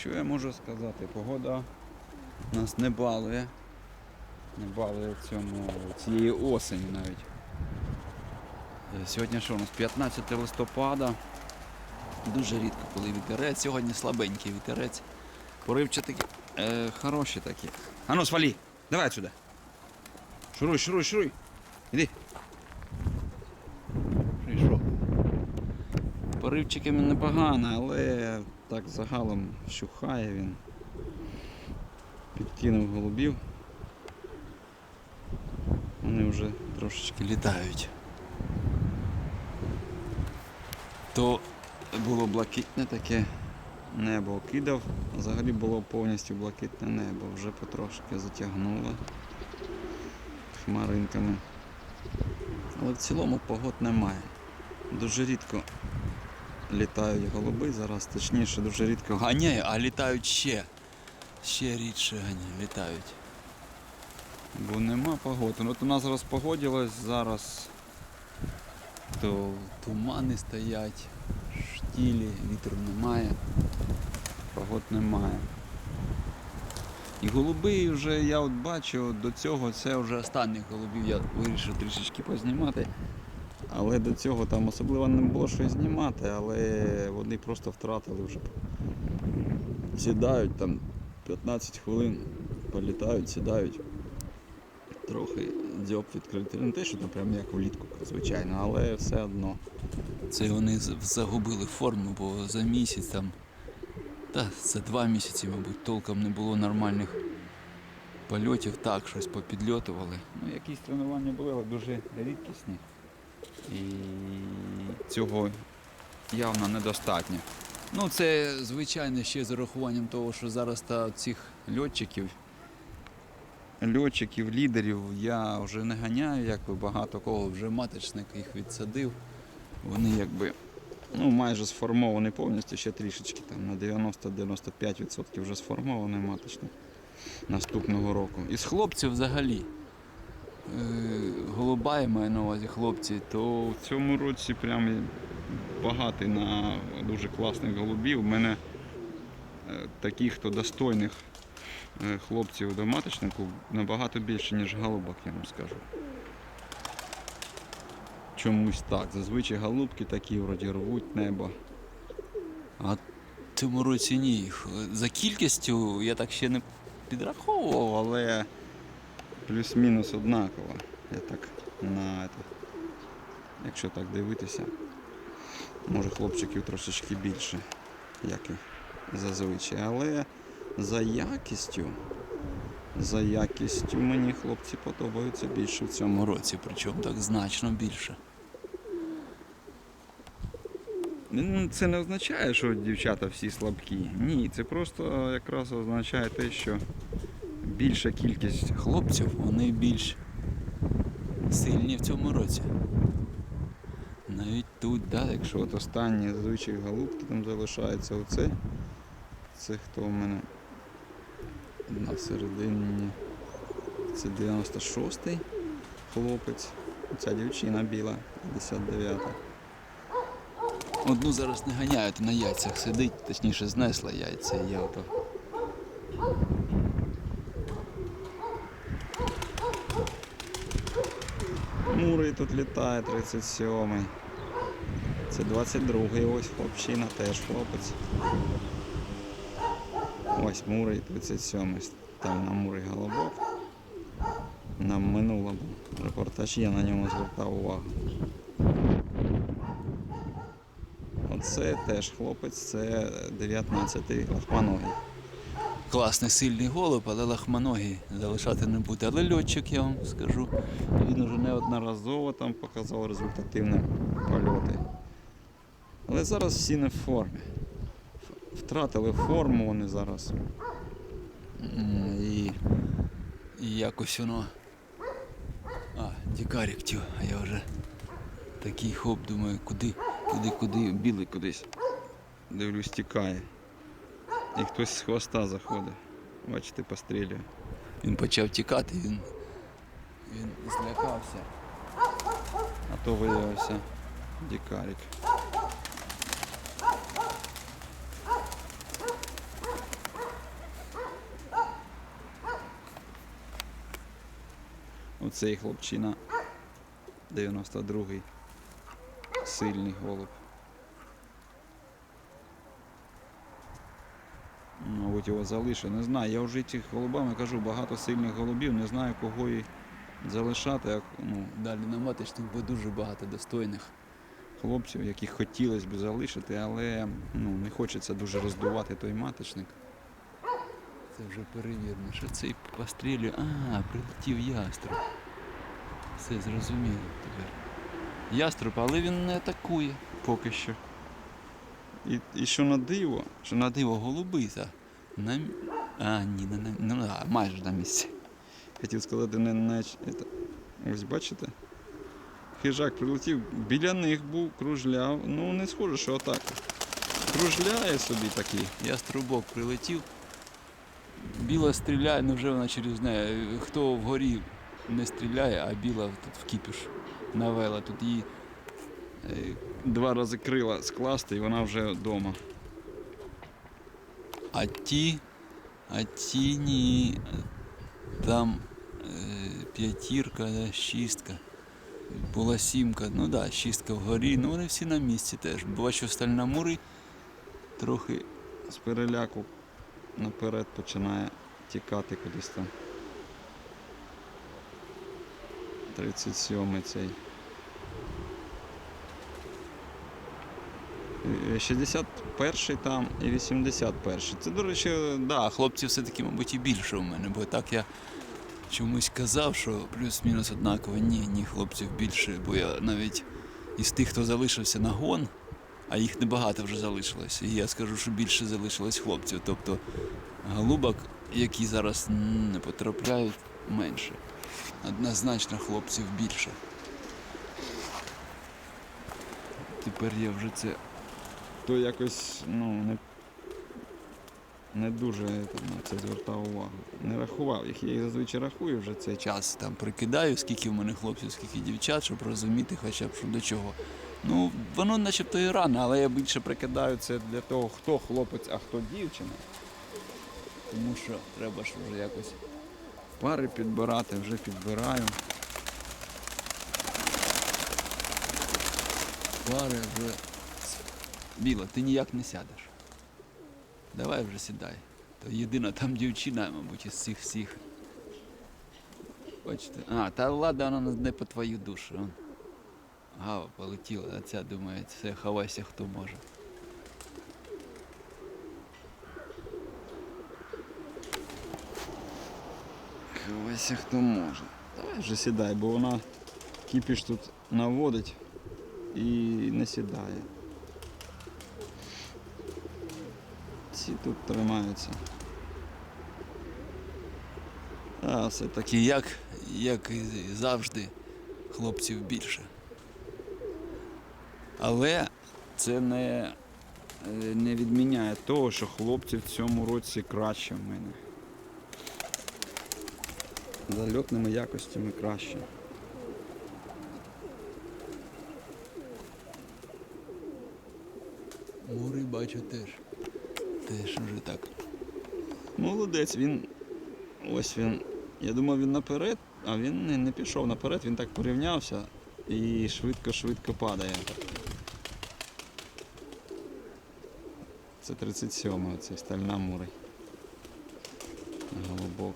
що я можу сказати? Погода нас не балує. Не балує цьому цієї осені навіть. Е, Сьогодні що у нас 15 листопада. Дуже рідко, коли вітерець. Сьогодні слабенький вітерець. Поривчатий, е, хороші такі. Ану, свалі! Давай сюди. Шуруй, шуруй, шуруй. Іди. Поривчиками непогано, але так загалом щухає він. Підкинув голубів. Вони вже трошечки літають. То було блакитне таке небо кидав, взагалі було повністю блакитне небо, вже потрошки затягнуло хмаринками. Але в цілому погод немає. Дуже рідко літають голуби зараз, точніше, дуже рідко ганяє, а літають ще. Ще рідше ганяє, літають. Бо нема погоди. Ну, От у нас розпогодилось зараз, то тумани стоять, штілі, вітру немає, погод немає. І голуби вже я от бачу до цього, це вже останніх голубів я вирішив трішечки познімати. Але до цього там особливо не було що знімати, але вони просто втратили вже. Сідають там 15 хвилин, політають, сідають. Трохи дзьоб відкритий. Не те, що там прям як влітку, звичайно, але все одно. Це вони загубили форму, бо за місяць там. Та за два місяці, мабуть, толком не було нормальних польотів, так, щось попідльотували. Ну, якісь тренування були, але дуже рідкісні. І цього явно недостатньо. Ну, це звичайно ще з урахуванням того, що зараз та цих льотчиків, льотчиків, лідерів я вже не ганяю, якби багато кого вже маточник їх відсадив. Вони якби ну, майже сформовані повністю, ще трішечки там на 90-95% вже сформований маточник наступного року. Із хлопців взагалі. Е, голуба, я маю на увазі хлопці, то в цьому році прям багатий на дуже класних голубів. У мене е, таких, хто достойних е, хлопців до маточнику набагато більше, ніж голубок, я вам скажу. Чомусь так. Зазвичай голубки такі вроді рвуть небо. А в цьому році ні. За кількістю я так ще не підраховував, але плюс-мінус однаково. Я так на якщо так дивитися, може хлопчиків трошечки більше, як і зазвичай. Але за якістю, за якістю мені хлопці подобаються більше в цьому році, причому так значно більше. Ну, Це не означає, що дівчата всі слабкі. Ні, це просто якраз означає те, що більша кількість хлопців, вони більш сильні в цьому році. Навіть тут, да, якщо от останні зазвичай голубки там залишаються оце. Це хто у мене на середині. Це 96-й хлопець. Ця дівчина біла, 59-та. Одну зараз не ганяють, на яйцях сидить, точніше знесла яйця і я ото. Мурий тут літає, 37-й. Це 22-й ось хлопчина, теж хлопець. Ось Мурий 37-й. Там на Мурий голубок. На минулому репортажі я на ньому звертав увагу. Оце теж хлопець, це 19-й лахманогий. Класний сильний голуб, але лахманогий залишати не буде. Але льотчик, я вам скажу, він уже неодноразово там показав результативні польоти. Але зараз всі не в формі. Втратили форму вони зараз. І, і якось воно. А, дікарів тю, а я вже такий хоп, думаю, куди, куди, куди, білий кудись. Дивлюсь, тікає. І хтось з хвоста заходить. Бачите, пострілює. Він почав тікати, він він злякався. А то виявився дікарик. Ну, Оцей хлопчина 92-й сильний голуб. Мабуть, його залишу. Не знаю. Я вже цих голубами кажу, багато сильних голубів, не знаю, кого і залишати. Як, ну, далі на маточник, бо дуже багато достойних хлопців, яких хотілося б залишити, але ну, не хочеться дуже роздувати той маточник. Це вже перевірено, що цей пострілює. А, прилетів яструб. Все зрозуміло тепер. Яструб, але він не атакує поки що. І, і що на диво, що на диво голуби, та на... А, ні, не на... ну, а, майже на місці. Хотів сказати, не на... Это... Ось бачите? Хижак прилетів, біля них був, кружляв. Ну, не схоже, що отак. Кружляє собі такий. Яструбок прилетів. Біла стріляє, ну вже вона через неї. Хто вгорі не стріляє, а біла тут в кіпіш навела. Тут її е, два рази крила скласти і вона вже вдома. А ті, а ті ні. Там е, п'ятірка, шістка. Була сімка, ну да, шістка вгорі, ну вони всі на місці теж. Бачу, стальна мури трохи з переляку наперед починає тікати кудись там. 37 цей. Е, 61 там і 81. Це, до речі, да, хлопці все-таки, мабуть, і більше у мене, бо так я чомусь казав, що плюс-мінус однаково. Ні, ні, хлопців більше, бо я навіть із тих, хто залишився на гон, а їх небагато вже залишилось. І я скажу, що більше залишилось хлопців. Тобто голубок, які зараз не потрапляють, менше. Однозначно хлопців більше. Тепер я вже це. То якось, ну, не, не дуже та, на це звертав увагу. Не рахував їх. Я їх зазвичай рахую вже цей час. Там прикидаю, скільки в мене хлопців, скільки дівчат, щоб розуміти хоча б що до чого. Ну, воно начебто і рано, але я більше прикидаю це для того, хто хлопець, а хто дівчина. Тому що треба ж вже якось пари підбирати, вже підбираю. Пари вже. Біла, ти ніяк не сядеш. Давай вже сідай. То єдина там дівчина, мабуть, із цих всіх. Бачите? А, та влада вона не по твою душу. Гава полетіла, а ця думає, все, ховайся хто може. Ховайся хто може. Давай вже сідай, бо вона кіпіш тут наводить і не сідає. Ці тут тримаються. А все-таки як, як і завжди, хлопців більше. Але це не, е, не відміняє того, що хлопці в цьому році краще в мене. За льотними якостями краще. Мури бачу теж. Теж вже так. Молодець, він. Ось він. Я думав, він наперед, а він не, не пішов наперед, він так порівнявся і швидко-швидко падає. Це 37 цей стальна мурий. Голубок.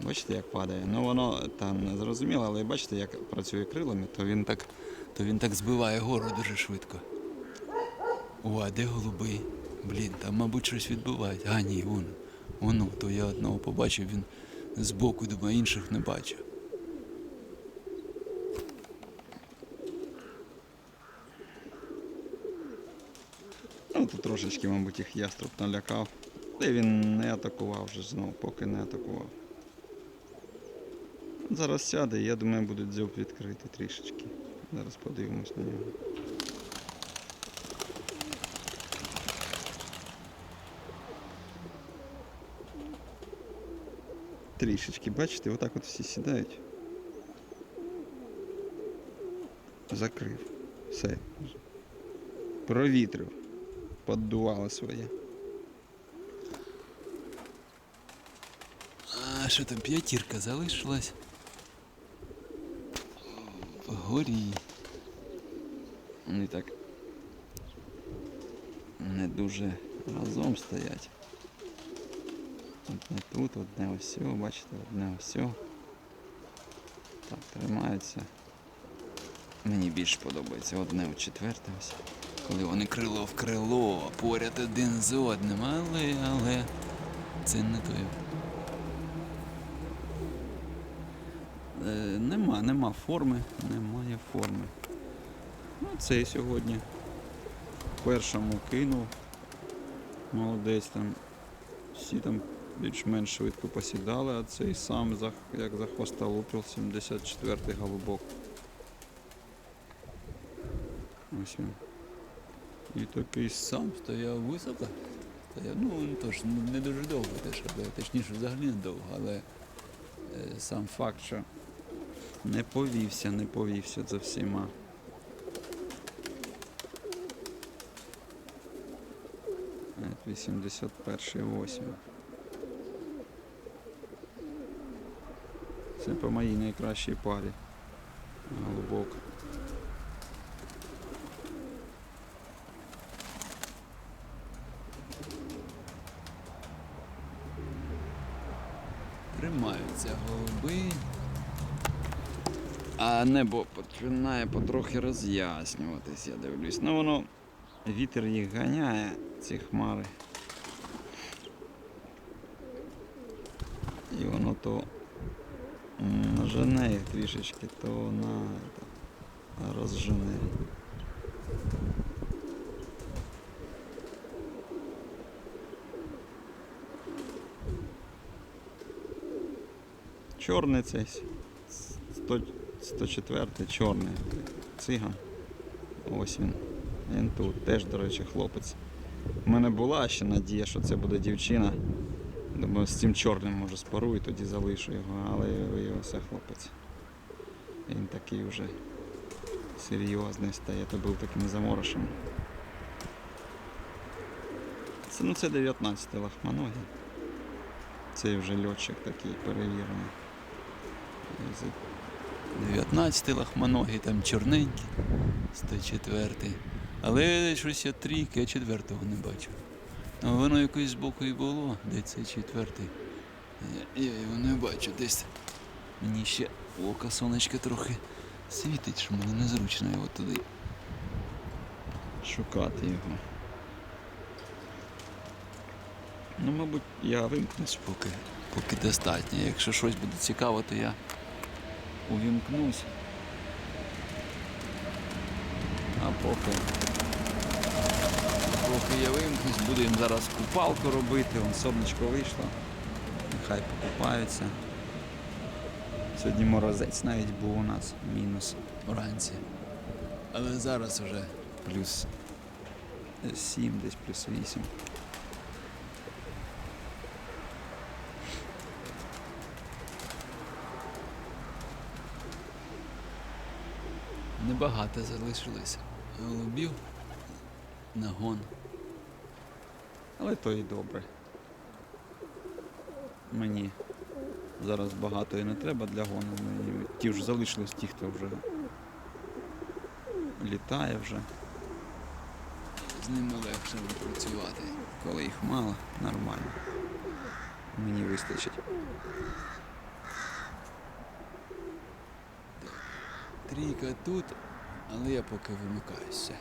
Бачите, як падає? Ну воно там не зрозуміло, але бачите, як працює крилами, то він так, то він так збиває гору дуже швидко. О, а де голуби? Блін, там, мабуть, щось відбувається. А, ні, вон. Воно, то я одного побачив, він збоку, думаю, інших не бачив. Ну, тут трошечки, мабуть, їх яструб налякав. Та він не атакував вже знову, поки не атакував. Зараз сяде, я думаю, буде дзьоб відкрити трішечки. Зараз подивимось на нього. Трішечки, бачите, отак от всі сідають. Закрив. Все. Провітрив. Поддувало своє. А що там п'ятірка залишилась? Вгорі. Вони так не дуже разом стоять. Одне тут, одне ось, бачите, одне ось. Так, тримаються. Мені більше подобається одне у четверте ось. Коли вони крило в крило, поряд один з одним, але, але це не той. Е, нема, нема форми, немає форми. Ну, цей сьогодні. Першому кинув. Молодець там. Всі там більш-менш швидко посідали, а цей сам як за хвоста лупив 74-й голубок. Ось він. І такий сам стояв високо. Стояв, ну теж не дуже довго, теж, точніше взагалі не довго, але е, сам факт, що не повівся, не повівся за всіма. Е, 81 8. Це по моїй найкращій парі. Голубок. Тримаються голуби. А небо починає потрохи роз'яснюватись, я дивлюсь. Ну воно вітер їх ганяє, ці хмари. І воно то жене їх трішечки, то на та, розжене. Чорний цей 100, 104 чорний циган. Ось він. Він тут теж, до речі, хлопець. У мене була ще надія, що це буде дівчина. Думаю, з цим чорним може спарую, тоді залишу його, але виявився хлопець. Він такий вже серйозний стає, то був таким заморошем. Це, ну це 19 лахманогий. Цей вже льотчик такий перевірений. 19 лахманогий, там чорненький, 104. Але щось я трійки, я четвертого не бачу. Воно якось збоку і було, де цей четвертий. Я, його не бачу десь. Мені ще око сонечко трохи світить, що мені незручно його туди шукати його. Ну, мабуть, я вимкнусь поки, поки достатньо. Якщо щось буде цікаво, то я увімкнусь. А поки, поки я вимкнусь, буду зараз купалку робити, вон сонечко вийшло. Нехай покупаються. Сьогодні морозець навіть був у нас мінус вранці. Але зараз вже плюс 7, десь плюс 8. Небагато залишилося голубів на гон. Але то і добре. Мені зараз багато і не треба для гону. Мені ті вже залишились ті, хто вже літає вже. З ними легше працювати. Коли їх мало, нормально. Мені вистачить. Трійка тут, але я поки вимикаюся.